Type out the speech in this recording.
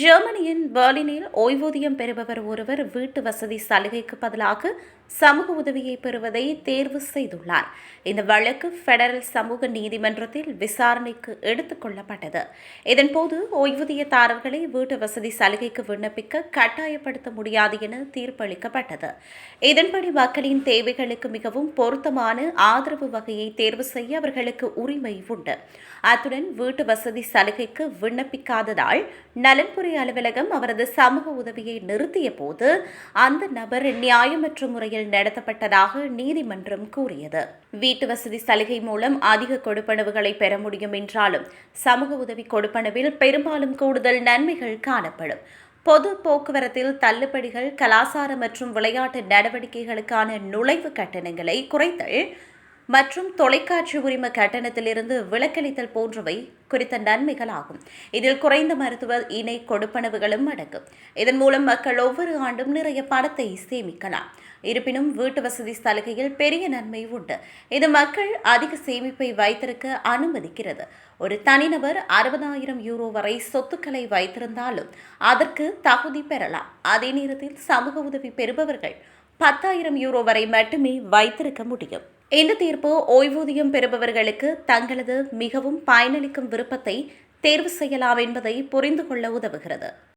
ஜெர்மனியின் பெர்லினில் ஓய்வூதியம் பெறுபவர் ஒருவர் வீட்டு வசதி சலுகைக்கு பதிலாக சமூக உதவியை பெறுவதை தேர்வு செய்துள்ளார். இந்த வழக்கு பெடரல் சமூக நீதிமன்றத்தில் விசாரணைக்கு எடுத்துக் கொள்ளப்பட்டது. இதன்போது ஓய்வூதியதாரர்களை வீட்டு வசதி சலுகைக்கு விண்ணப்பிக்க கட்டாயப்படுத்த முடியாது என தீர்ப்பளிக்கப்பட்டது. இதன்படி மக்களின் தேவைகளுக்கு மிகவும் பொருத்தமான ஆதரவு வகையை தேர்வு செய்ய அவர்களுக்கு உரிமை உண்டு. அத்துடன் வீட்டு வசதி சலுகைக்கு விண்ணப்பிக்காததால் நலன்புரி அலுவலகம் அவரது சமூக உதவியை நிறுத்திய போது அந்த நபர் நியாயமற்ற முறையில் நடத்தப்பட்டதாக நீதிமன்றம் கூறியது. வீட்டு வசதி சலுகை மூலம் அதிக கொடுப்பனவுகளை பெற முடியும் என்றாலும் சமூக உதவி கொடுப்பனவில் பெரும்பாலும் கூடுதல் நன்மைகள் காணப்படும். பொது போக்குவரத்தில் தள்ளுபடிகள் கலாசார மற்றும் விளையாட்டு நடவடிக்கைகளுக்கான நுழைவு கட்டணங்களை குறைத்தல் மற்றும் தொலைக்காட்சி உரிம கட்டணத்திலிருந்து விலக்களித்தல் போன்றவை குறித்த நன்மைகள் ஆகும் இதில் குறைந்த மருத்துவ இணை கொடுப்பனவுகளும் அடங்கும் இதன் மூலம் மக்கள் ஒவ்வொரு ஆண்டும் நிறைய பணத்தை சேமிக்கலாம். இருப்பினும் வீட்டு வசதி சலுகையில் பெரிய நன்மை உண்டு. இது மக்கள் அதிக சேமிப்பை வைத்திருக்க அனுமதிக்கிறது. ஒரு தனிநபர் அறுபதாயிரம் யூரோ வரை சொத்துக்களை வைத்திருந்தாலும் அதற்கு தகுதி பெறலாம். அதே நேரத்தில் சமூக உதவி பெறுபவர்கள் பத்தாயிரம் யூரோ வரை மட்டுமே வைத்திருக்க முடியும். இந்த தீர்ப்பு ஓய்வூதியம் பெறுபவர்களுக்கு தங்களது மிகவும் பயனளிக்கும் விருப்பத்தை தேர்வு செய்யலாம் என்பதை புரிந்து கொள்ள உதவுகிறது.